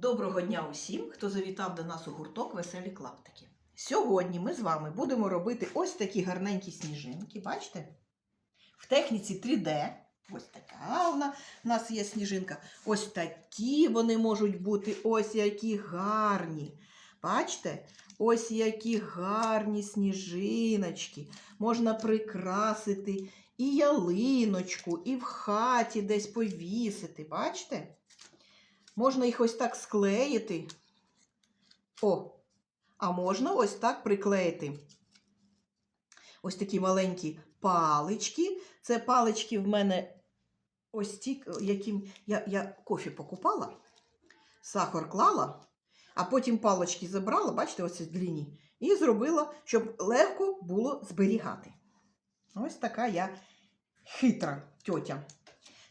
Доброго дня усім, хто завітав до нас у гурток Веселі клаптики. Сьогодні ми з вами будемо робити ось такі гарненькі сніжинки. Бачите? В техніці 3D. Ось така вона у нас є сніжинка. Ось такі вони можуть бути, ось які гарні. Бачите? Ось які гарні сніжиночки. Можна прикрасити і ялиночку, і в хаті десь повісити. Бачите? Можна їх ось так склеїти. О, а можна ось так приклеїти. Ось такі маленькі палички. Це палички в мене ось ті, яким я, я кофі покупала, сахар клала, а потім палички забрала, бачите, ось ці длинні, і зробила, щоб легко було зберігати. Ось така я хитра тьотя.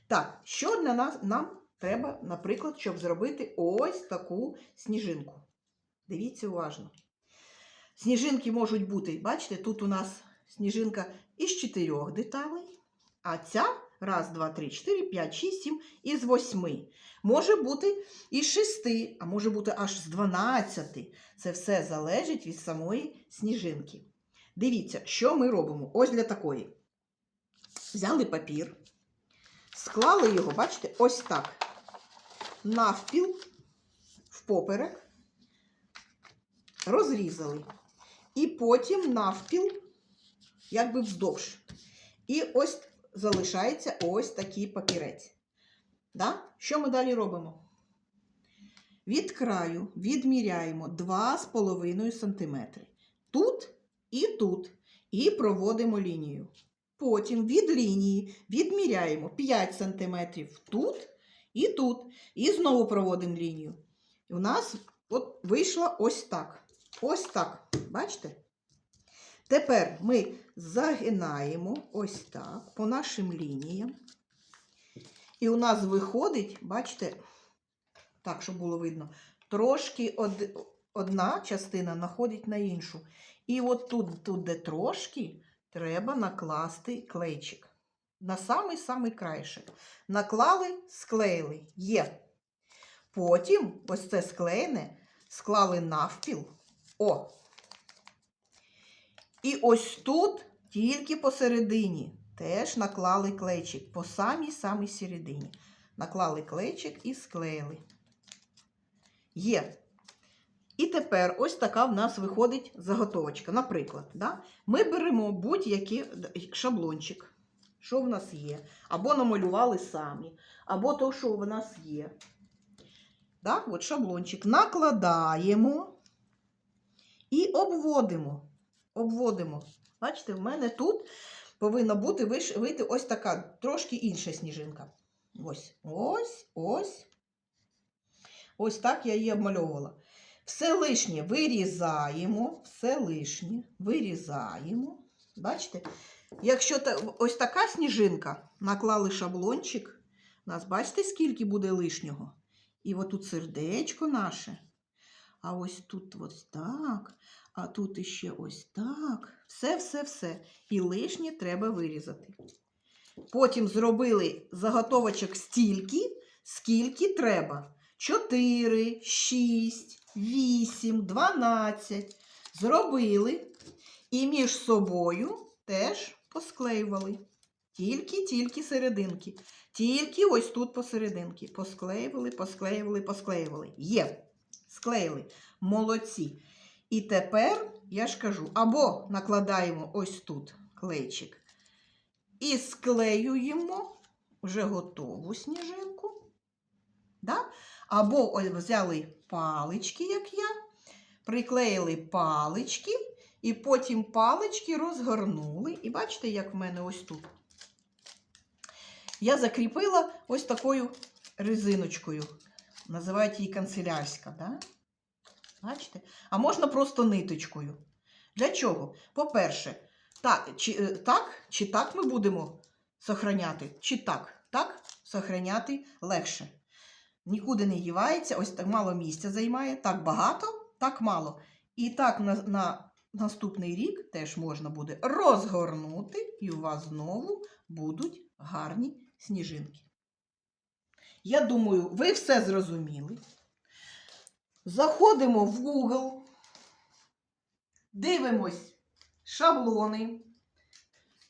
Так, що для нас нам треба, наприклад, щоб зробити ось таку сніжинку. Дивіться уважно. Сніжинки можуть бути, бачите, тут у нас сніжинка із чотирьох деталей, а ця раз, два, три, чотири, п'ять, шість, сім із восьми. Може бути із шести, а може бути аж з дванадцяти. Це все залежить від самої сніжинки. Дивіться, що ми робимо ось для такої. Взяли папір, склали його, бачите, ось так. Навпіл, впоперек, розрізали. І потім навпіл, якби вздовж. І ось залишається ось такий папірець. Да? Що ми далі робимо? Від краю відміряємо 2,5 см. Тут і тут. І проводимо лінію. Потім від лінії відміряємо 5 см тут і тут. І знову проводимо лінію. І у нас от вийшло ось так. Ось так. Бачите? Тепер ми загинаємо ось так по нашим лініям. І у нас виходить, бачите, так, щоб було видно, трошки од, одна частина находить на іншу. І от тут, тут, де трошки, треба накласти клейчик. На самий-самий краєшок. Наклали, склеїли. Є. Потім ось це склеєне склали навпіл. О. І ось тут, тільки посередині, теж наклали клейчик. По самій-самій середині. Наклали клейчик і склеїли. Є. І тепер ось така в нас виходить заготовочка. Наприклад, да? ми беремо будь-який шаблончик, що в нас є, або намалювали самі, або то, що в нас є. Да? От шаблончик накладаємо і обводимо. Обводимо. Бачите, в мене тут повинна бути вийти ось така трошки інша сніжинка. Ось, ось, ось. Ось так я її обмальовувала. Все лишнє вирізаємо, все лишнє вирізаємо. Бачите? Якщо та, ось така сніжинка, наклали шаблончик, у нас бачите, скільки буде лишнього? І отут сердечко наше. А ось тут ось так, а тут іще ось так. Все-все-все. І лишнє треба вирізати. Потім зробили заготовочок стільки, скільки треба. 4, 6, 8, 12. Зробили і між собою теж посклеювали. Тільки-тільки серединки. Тільки ось тут посерединки. Посклеювали, посклеювали, посклеювали. Є. Склеїли. Молодці. І тепер, я ж кажу, або накладаємо ось тут клейчик. І склеюємо вже готову сніжинку. Да? Або ось взяли палички, як я, приклеїли палички, і потім палички розгорнули. І бачите, як в мене ось тут. Я закріпила ось такою резиночкою. Називають її канцелярська. Да? Бачите? А можна просто ниточкою. Для чого? По-перше, так чи, так чи так ми будемо сохраняти, чи так, так сохраняти легше. Нікуди не дівається, ось так мало місця займає, так багато, так мало. І так на, на наступний рік теж можна буде розгорнути, і у вас знову будуть гарні сніжинки. Я думаю, ви все зрозуміли. Заходимо в Google, дивимось шаблони.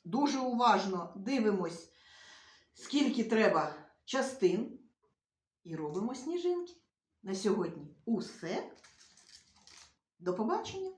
Дуже уважно дивимось, скільки треба частин. І робимо сніжинки. На сьогодні усе. До побачення!